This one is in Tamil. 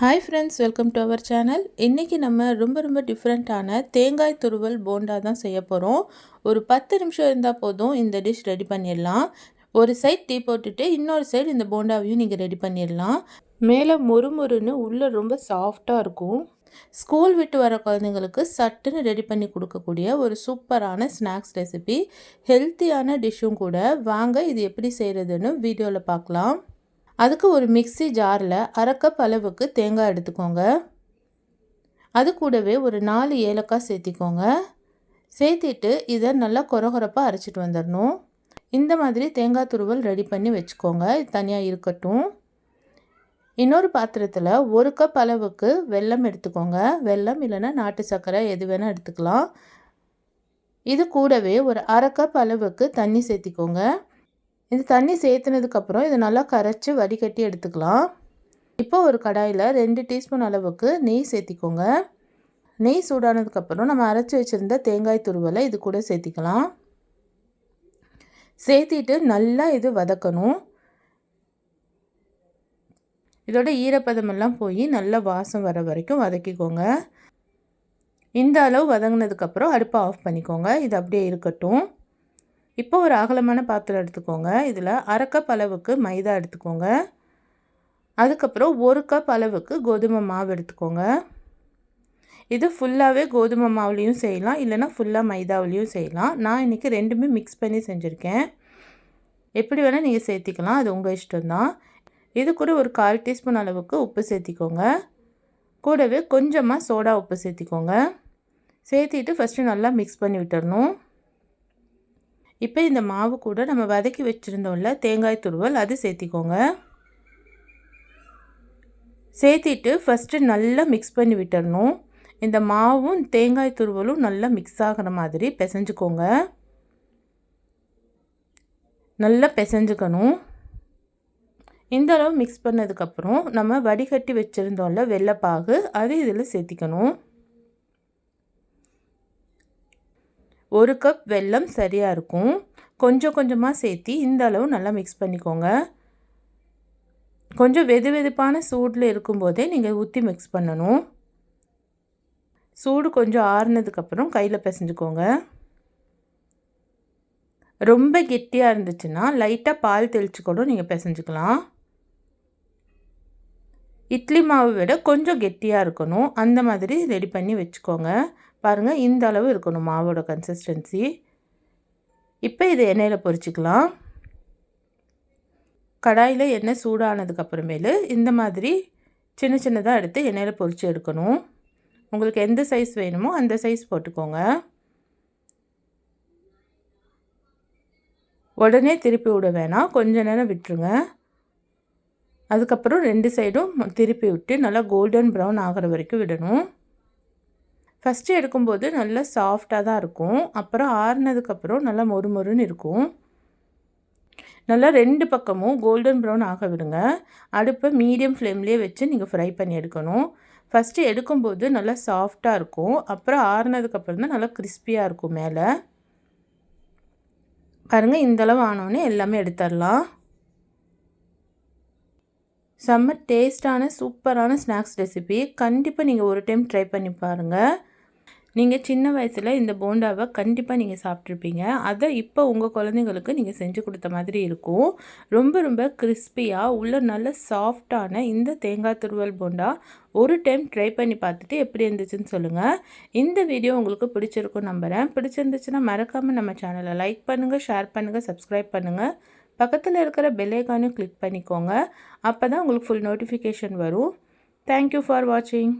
Hi friends welcome to our channel இன்றைக்கி நம்ம ரொம்ப ரொம்ப டிஃப்ரெண்ட்டான தேங்காய் துருவல் போண்டா தான் செய்ய போகிறோம் ஒரு பத்து நிமிஷம் இருந்தால் போதும் இந்த டிஷ் ரெடி பண்ணிடலாம். ஒரு சைட் டீ போட்டுட்டு இன்னொரு சைடு இந்த போண்டாவையும் நீங்கள் ரெடி பண்ணிடலாம். மேலே மொறுமொறுன்னு உள்ளே ரொம்ப சாஃப்டாக இருக்கும். ஸ்கூல் விட்டு வர குழந்தைங்களுக்கு சட்டுன்னு ரெடி பண்ணி கொடுக்கக்கூடிய ஒரு சூப்பரான ஸ்நாக்ஸ் ரெசிபி ஹெல்த்தியான டிஷ்ஷும் கூட. வாங்க இது எப்படி செய்கிறதுன்னு வீடியோவில் பார்க்கலாம். அதுக்கு ஒரு மிக்சி ஜாரில் அரை கப் அளவுக்கு தேங்காய் எடுத்துக்கோங்க. அது கூடவே ஒரு நாலு ஏலக்காய் சேர்த்திக்கோங்க. சேர்த்திட்டு இதை நல்லா கொரகொரப்பாக அரைச்சிட்டு வந்துடணும் இந்த மாதிரி தேங்காய் துருவல் ரெடி பண்ணி வச்சுக்கோங்க. இது தனியாக இருக்கட்டும். இன்னொரு பாத்திரத்தில் ஒரு கப் அளவுக்கு வெல்லம் எடுத்துக்கோங்க. வெல்லம் இல்லைன்னா நாட்டு சர்க்கரை எது வேணால் எடுத்துக்கலாம். இது கூடவே ஒரு அரை கப் அளவுக்கு தண்ணி சேர்த்திக்கோங்க. இந்த தண்ணி சேர்த்துனதுக்கப்புறம் இதை நல்லா கரைச்சி வடிகட்டி எடுத்துக்கலாம். இப்போ ஒரு கடாயில் ரெண்டு டீஸ்பூன் அளவுக்கு நெய் சேர்த்திக்கோங்க. நெய் சூடானதுக்கப்புறம் நம்ம அரைச்சி வச்சுருந்த தேங்காய் துருவலை இது கூட சேர்த்திக்கலாம். சேர்த்திட்டு நல்லா இது வதக்கணும். இதோட ஈரப்பதமெல்லாம் போய் நல்லா வாசம் வர வரைக்கும் வதக்கிக்கோங்க. இந்த அளவு வதங்கினதுக்கப்புறம் அடுப்பை ஆஃப் பண்ணிக்கோங்க. இது அப்படியே இருக்கட்டும். இப்போ ஒரு அகலமான பாத்திரம் எடுத்துக்கோங்க. இதில் அரை கப் அளவுக்கு மைதா எடுத்துக்கோங்க. அதுக்கப்புறம் ஒரு கப் அளவுக்கு கோதுமை மாவு எடுத்துக்கோங்க. இது ஃபுல்லாகவே கோதுமை மாவுலேயும் செய்யலாம். இல்லைனா ஃபுல்லாக மைதாவிலையும் செய்யலாம். நான் இன்றைக்கி ரெண்டுமே மிக்ஸ் பண்ணி செஞ்சுருக்கேன். எப்படி வேணால் நீங்கள் சேர்த்திக்கலாம். அது உங்கள் இஷ்டம்தான். இது கூட ஒரு கால் டீஸ்பூன் அளவுக்கு உப்பு சேர்த்திக்கோங்க. கூடவே கொஞ்சமாக சோடா உப்பு சேர்த்திக்கோங்க. சேர்த்திட்டு ஃபஸ்ட்டு நல்லா மிக்ஸ் பண்ணி விட்டுறணும். இப்போ இந்த மாவு கூட நம்ம வதக்கி வச்சுருந்தோம்ல தேங்காய் துருவல் அது சேர்த்திக்கோங்க. சேர்த்திட்டு ஃபஸ்ட்டு நல்லா மிக்ஸ் பண்ணி விட்டுறணும். இந்த மாவும் தேங்காய் துருவலும் நல்லா மிக்ஸ் ஆகிற மாதிரி பிசைஞ்சுக்கோங்க. நல்லா பிசைஞ்சுக்கணும். இந்த அளவு மிக்ஸ் பண்ணதுக்கப்புறம் நம்ம வடிகட்டி வச்சுருந்தோம்ல வெள்ளைப்பாகு அது இதில் சேர்த்திக்கணும். ஒரு கப் வெல்லம் சரியாக இருக்கும். கொஞ்சம் கொஞ்சமாக சேர்த்தி இந்த அளவு நல்லா மிக்ஸ் பண்ணிக்கோங்க. கொஞ்சம் வெது வெதுப்பான சூடில் இருக்கும்போதே நீங்கள் ஊற்றி மிக்ஸ் பண்ணணும். சூடு கொஞ்சம் ஆறுனதுக்கப்புறம் கையில் பிசைஞ்சுக்கோங்க. ரொம்ப கெட்டியாக இருந்துச்சுன்னா லைட்டாக பால் தெளித்து கூட நீங்கள் பிசைஞ்சுக்கலாம். இட்லி மாவு விட கொஞ்சம் கெட்டியாக இருக்கணும். அந்த மாதிரி ரெடி பண்ணி வச்சுக்கோங்க. பாருங்கள் இந்த அளவு இருக்கணும் மாவோட கன்சிஸ்டன்சி இப்போ இதை எண்ணெயில் பொரிச்சிக்கலாம். கடாயில் எண்ணெய் சூடானதுக்கப்புறமேலு இந்த மாதிரி சின்ன சின்னதாக எடுத்து எண்ணெயில் பொரித்து எடுக்கணும். உங்களுக்கு எந்த சைஸ் வேணுமோ அந்த சைஸ் போட்டுக்கோங்க. உடனே திருப்பி விட வேணாம். கொஞ்ச நேரம் விட்டுருங்க. அதுக்கப்புறம் ரெண்டு சைடும் திருப்பி விட்டு நல்லா கோல்டன் ப்ரௌன் ஆகிற வரைக்கும் விடணும். ஃபஸ்ட்டு எடுக்கும்போது நல்லா சாஃப்டாக தான் இருக்கும். அப்புறம் ஆறுனதுக்கப்புறம் நல்லா மொறு மொறுன்னு இருக்கும். நல்லா ரெண்டு பக்கமும் கோல்டன் ப்ரௌன் ஆக விடுங்க. அடுப்பை மீடியம் ஃப்ளேம்லேயே வச்சு நீங்கள் ஃப்ரை பண்ணி எடுக்கணும். ஃபஸ்ட்டு எடுக்கும்போது நல்லா சாஃப்டாக இருக்கும். அப்புறம் ஆறுனதுக்கப்புறம் தான் நல்லா கிறிஸ்பியாக இருக்கும் மேலே. பாருங்கள் இந்தளவு ஆனோடனே எல்லாமே எடுத்துடலாம். செம்ம டேஸ்டான சூப்பரான ஸ்நாக்ஸ் ரெசிபி கண்டிப்பாக நீங்கள் ஒரு டைம் ட்ரை பண்ணி பாருங்கள் நீங்கள் சின்ன வயசில் இந்த போண்டாவை கண்டிப்பாக நீங்கள் சாப்பிட்ருப்பீங்க அதை இப்போ உங்கள் குழந்தைங்களுக்கு நீங்கள் செஞ்சு கொடுத்த மாதிரி இருக்கும். ரொம்ப ரொம்ப கிறிஸ்பியாக உள்ள நல்ல சாஃப்டான இந்த தேங்காய் துருவல் போண்டா ஒரு டைம் ட்ரை பண்ணி பார்த்துட்டு எப்படி இருந்துச்சுன்னு சொல்லுங்கள் இந்த வீடியோ உங்களுக்கு பிடிச்சிருக்கும் நம்புகிறேன் பிடிச்சிருந்துச்சுன்னா மறக்காமல் நம்ம சேனலை லைக் பண்ணுங்கள் ஷேர் பண்ணுங்கள் சப்ஸ்கிரைப் பண்ணுங்கள் பக்கத்தில் இருக்கிற பெல்லைக்கானும் கிளிக் பண்ணிக்கோங்க. அப்போ தான் உங்களுக்கு ஃபுல் நோட்டிஃபிகேஷன் வரும். தேங்க்யூ ஃபார் வாட்சிங்